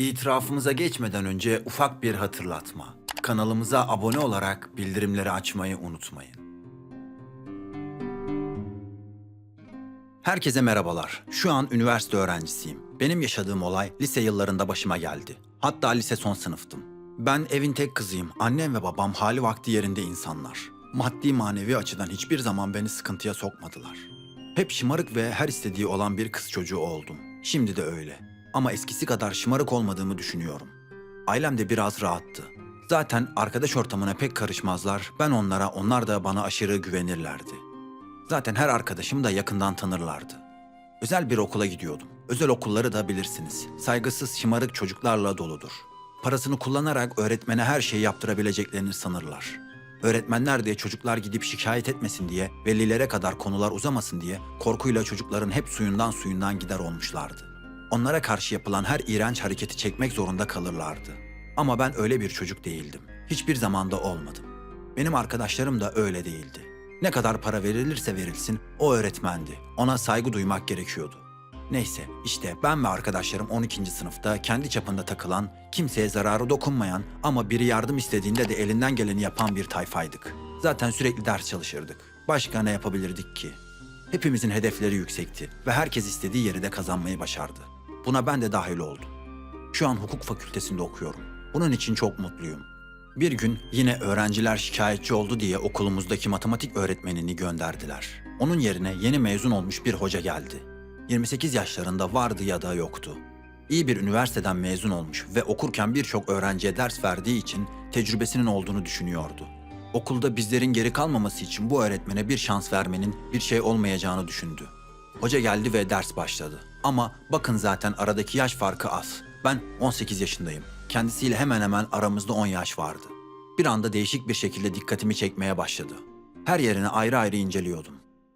İtirafımıza geçmeden önce ufak bir hatırlatma. Kanalımıza abone olarak bildirimleri açmayı unutmayın. Herkese merhabalar. Şu an üniversite öğrencisiyim. Benim yaşadığım olay lise yıllarında başıma geldi. Hatta lise son sınıftım. Ben evin tek kızıyım. Annem ve babam hali vakti yerinde insanlar. Maddi manevi açıdan hiçbir zaman beni sıkıntıya sokmadılar. Hep şımarık ve her istediği olan bir kız çocuğu oldum. Şimdi de öyle. Ama eskisi kadar şımarık olmadığımı düşünüyorum. Ailem de biraz rahattı. Zaten arkadaş ortamına pek karışmazlar. Ben onlara, onlar da bana aşırı güvenirlerdi. Zaten her arkadaşım da yakından tanırlardı. Özel bir okula gidiyordum. Özel okulları da bilirsiniz. Saygısız, şımarık çocuklarla doludur. Parasını kullanarak öğretmene her şeyi yaptırabileceklerini sanırlar. Öğretmenler de çocuklar gidip şikayet etmesin diye, velilere kadar konular uzamasın diye korkuyla çocukların hep suyundan suyundan gider olmuşlardı. Onlara karşı yapılan her iğrenç hareketi çekmek zorunda kalırlardı. Ama ben öyle bir çocuk değildim. Hiçbir zamanda olmadım. Benim arkadaşlarım da öyle değildi. Ne kadar para verilirse verilsin o öğretmendi. Ona saygı duymak gerekiyordu. Neyse işte ben ve arkadaşlarım 12. sınıfta kendi çapında takılan, kimseye zararı dokunmayan ama biri yardım istediğinde de elinden geleni yapan bir tayfaydık. Zaten sürekli ders çalışırdık. Başka ne yapabilirdik ki? Hepimizin hedefleri yüksekti ve herkes istediği yeri de kazanmayı başardı. Buna ben de dahil oldum. Şu an hukuk fakültesinde okuyorum. Bunun için çok mutluyum. Bir gün yine öğrenciler şikayetçi oldu diye okulumuzdaki matematik öğretmenini gönderdiler. Onun yerine yeni mezun olmuş bir hoca geldi. 28 yaşlarında vardı ya da yoktu. İyi bir üniversiteden mezun olmuş ve okurken birçok öğrenciye ders verdiği için tecrübesinin olduğunu düşünüyordu. Okulda bizlerin geri kalmaması için bu öğretmene bir şans vermenin bir şey olmayacağını düşündü. Hoca geldi ve ders başladı. Ama bakın zaten aradaki yaş farkı az. Ben 18 yaşındayım. Kendisiyle hemen hemen aramızda 10 yaş vardı. Bir anda değişik bir şekilde dikkatimi çekmeye başladı. Her yerini ayrı ayrı inceliyordum.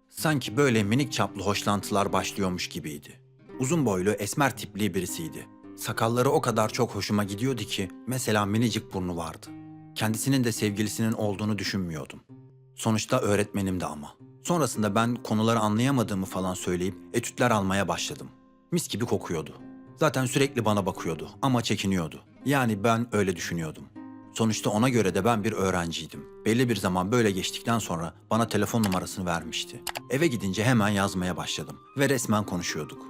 Sanki böyle minik çaplı hoşlantılar başlıyormuş gibiydi. Uzun boylu, esmer tipli birisiydi. Sakalları o kadar çok hoşuma gidiyordu ki mesela minicik burnu vardı. Kendisinin de sevgilisinin olduğunu düşünmüyordum. Sonuçta öğretmenimdi ama. Sonrasında ben konuları anlayamadığımı falan söyleyip etütler almaya başladım. Mis gibi kokuyordu. Zaten sürekli bana bakıyordu ama çekiniyordu. Yani ben öyle düşünüyordum. Sonuçta ona göre de ben bir öğrenciydim. Belli bir zaman böyle geçtikten sonra bana telefon numarasını vermişti. Eve gidince hemen yazmaya başladım ve resmen konuşuyorduk.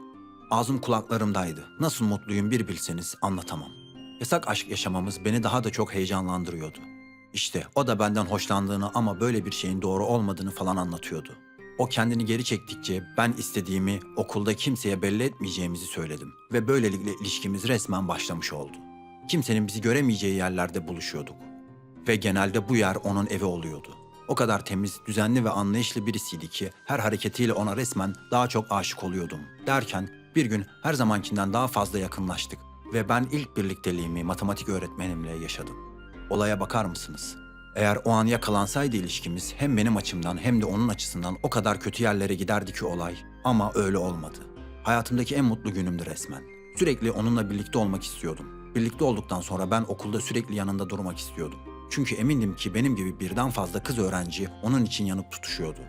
Ağzım kulaklarımdaydı. Nasıl mutluyum bir bilseniz anlatamam. Yasak aşk yaşamamız beni daha da çok heyecanlandırıyordu. İşte o da benden hoşlandığını ama böyle bir şeyin doğru olmadığını falan anlatıyordu. O kendini geri çektikçe ben istediğimi okulda kimseye belli etmeyeceğimizi söyledim ve böylelikle ilişkimiz resmen başlamış oldu. Kimsenin bizi göremeyeceği yerlerde buluşuyorduk. Ve genelde bu yer onun evi oluyordu. O kadar temiz, düzenli ve anlayışlı birisiydi ki her hareketiyle ona resmen daha çok aşık oluyordum. Derken bir gün her zamankinden daha fazla yakınlaştık ve ben ilk birlikteliğimi matematik öğretmenimle yaşadım. Olaya bakar mısınız? Eğer o an yakalansaydı ilişkimiz hem benim açımdan hem de onun açısından o kadar kötü yerlere giderdi ki olay ama öyle olmadı. Hayatımdaki en mutlu günümdü resmen. Sürekli onunla birlikte olmak istiyordum. Birlikte olduktan sonra ben okulda sürekli yanında durmak istiyordum. Çünkü emindim ki benim gibi birden fazla kız öğrenci onun için yanıp tutuşuyordu.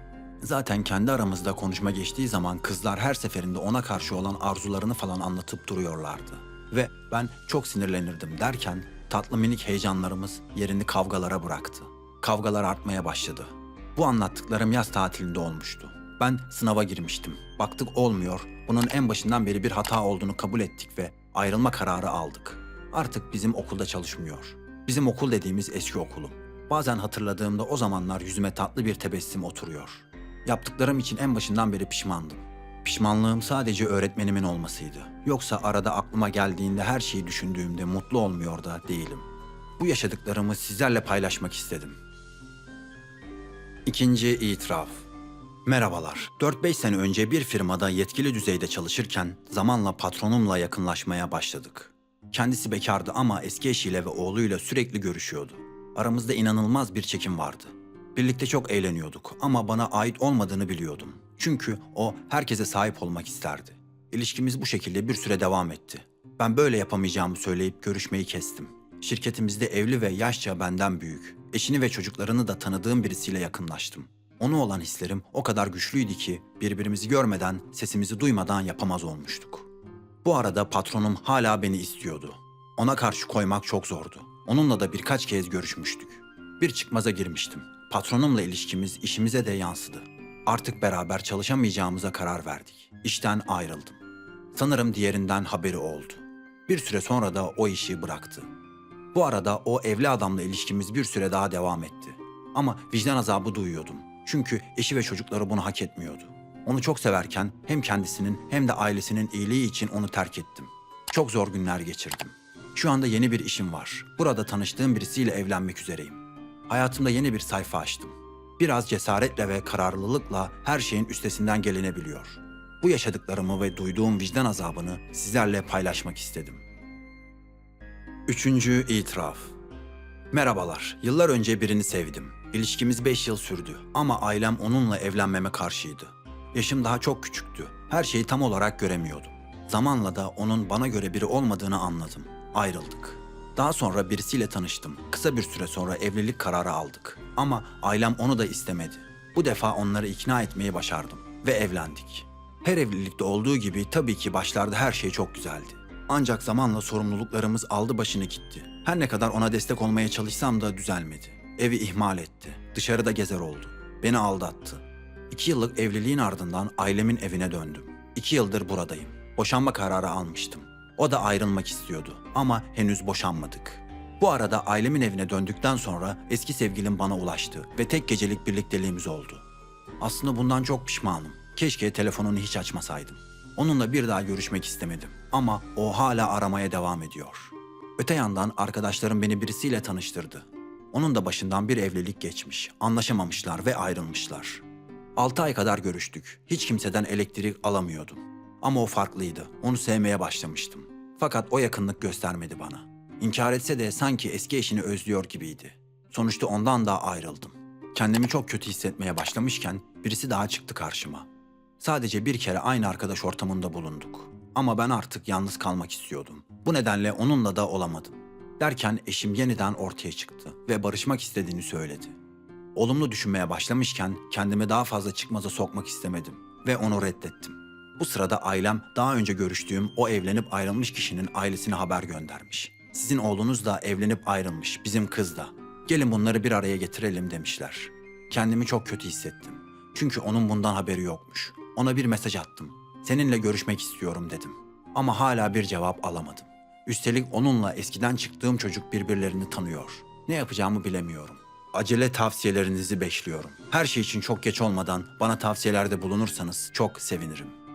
Zaten kendi aramızda konuşma geçtiği zaman kızlar her seferinde ona karşı olan arzularını falan anlatıp duruyorlardı. Ve ben çok sinirlenirdim derken tatlı minik heyecanlarımız yerini kavgalara bıraktı. Kavgalar artmaya başladı. Bu anlattıklarım yaz tatilinde olmuştu. Ben sınava girmiştim. Baktık olmuyor. Bunun en başından beri bir hata olduğunu kabul ettik ve ayrılma kararı aldık. Artık bizim okulda çalışmıyor. Bizim okul dediğimiz eski okulum. Bazen hatırladığımda o zamanlar yüzüme tatlı bir tebessüm oturuyor. Yaptıklarım için en başından beri pişmandım. Pişmanlığım sadece öğretmenimin olmasıydı. Yoksa arada aklıma geldiğinde her şeyi düşündüğümde mutlu olmuyor da değilim. Bu yaşadıklarımı sizlerle paylaşmak istedim. İkinci itiraf. Merhabalar. 4-5 sene önce bir firmada yetkili düzeyde çalışırken zamanla patronumla yakınlaşmaya başladık. Kendisi bekardı ama eski eşiyle ve oğluyla sürekli görüşüyordu. Aramızda inanılmaz bir çekim vardı. Birlikte çok eğleniyorduk ama bana ait olmadığını biliyordum. Çünkü o herkese sahip olmak isterdi. İlişkimiz bu şekilde bir süre devam etti. Ben böyle yapamayacağımı söyleyip görüşmeyi kestim. Şirketimizde evli ve yaşça benden büyük, eşini ve çocuklarını da tanıdığım birisiyle yakınlaştım. Ona olan hislerim o kadar güçlüydü ki birbirimizi görmeden, sesimizi duymadan yapamaz olmuştuk. Bu arada patronum hala beni istiyordu. Ona karşı koymak çok zordu. Onunla da birkaç kez görüşmüştük. Bir çıkmaza girmiştim. Patronumla ilişkimiz işimize de yansıdı. Artık beraber çalışamayacağımıza karar verdik. İşten ayrıldım. Sanırım diğerinden haberi oldu. Bir süre sonra da o işi bıraktı. Bu arada o evli adamla ilişkimiz bir süre daha devam etti. Ama vicdan azabı duyuyordum. Çünkü eşi ve çocukları bunu hak etmiyordu. Onu çok severken hem kendisinin hem de ailesinin iyiliği için onu terk ettim. Çok zor günler geçirdim. Şu anda yeni bir işim var. Burada tanıştığım birisiyle evlenmek üzereyim. Hayatımda yeni bir sayfa açtım. Biraz cesaretle ve kararlılıkla her şeyin üstesinden gelinebiliyor. Bu yaşadıklarımı ve duyduğum vicdan azabını sizlerle paylaşmak istedim. Üçüncü itiraf. Merhabalar. Yıllar önce birini sevdim. İlişkimiz 5 yıl sürdü ama ailem onunla evlenmeme karşıydı. Yaşım daha çok küçüktü. Her şeyi tam olarak göremiyordum. Zamanla da onun bana göre biri olmadığını anladım. Ayrıldık. Daha sonra birisiyle tanıştım. Kısa bir süre sonra evlilik kararı aldık. Ama ailem onu da istemedi. Bu defa onları ikna etmeyi başardım ve evlendik. Her evlilikte olduğu gibi tabii ki başlarda her şey çok güzeldi. Ancak zamanla sorumluluklarımız aldı başını gitti. Her ne kadar ona destek olmaya çalışsam da düzelmedi. Evi ihmal etti. Dışarıda gezer oldu. Beni aldattı. İki yıllık evliliğin ardından ailemin evine döndüm. İki yıldır buradayım. Boşanma kararı almıştım. O da ayrılmak istiyordu ama henüz boşanmadık. Bu arada ailemin evine döndükten sonra eski sevgilim bana ulaştı ve tek gecelik birlikteliğimiz oldu. Aslında bundan çok pişmanım. Keşke telefonunu hiç açmasaydım. Onunla bir daha görüşmek istemedim ama o hala aramaya devam ediyor. Öte yandan arkadaşlarım beni birisiyle tanıştırdı. Onun da başından bir evlilik geçmiş, anlaşamamışlar ve ayrılmışlar. 6 ay kadar görüştük. Hiç kimseden elektrik alamıyordum. Ama o farklıydı. Onu sevmeye başlamıştım. Fakat o yakınlık göstermedi bana. İnkar etse de sanki eski eşini özlüyor gibiydi. Sonuçta ondan da ayrıldım. Kendimi çok kötü hissetmeye başlamışken birisi daha çıktı karşıma. Sadece bir kere aynı arkadaş ortamında bulunduk. Ama ben artık yalnız kalmak istiyordum. Bu nedenle onunla da olamadım. Derken eşim yeniden ortaya çıktı ve barışmak istediğini söyledi. Olumlu düşünmeye başlamışken kendimi daha fazla çıkmaza sokmak istemedim ve onu reddettim. Bu sırada ailem daha önce görüştüğüm o evlenip ayrılmış kişinin ailesine haber göndermiş. Sizin oğlunuz da evlenip ayrılmış, bizim kız da. Gelin bunları bir araya getirelim demişler. Kendimi çok kötü hissettim. Çünkü onun bundan haberi yokmuş. Ona bir mesaj attım. Seninle görüşmek istiyorum dedim. Ama hala bir cevap alamadım. Üstelik onunla eskiden çıktığım çocuk birbirlerini tanıyor. Ne yapacağımı bilemiyorum. Acele tavsiyelerinizi bekliyorum. Her şey için çok geç olmadan bana tavsiyelerde bulunursanız çok sevinirim.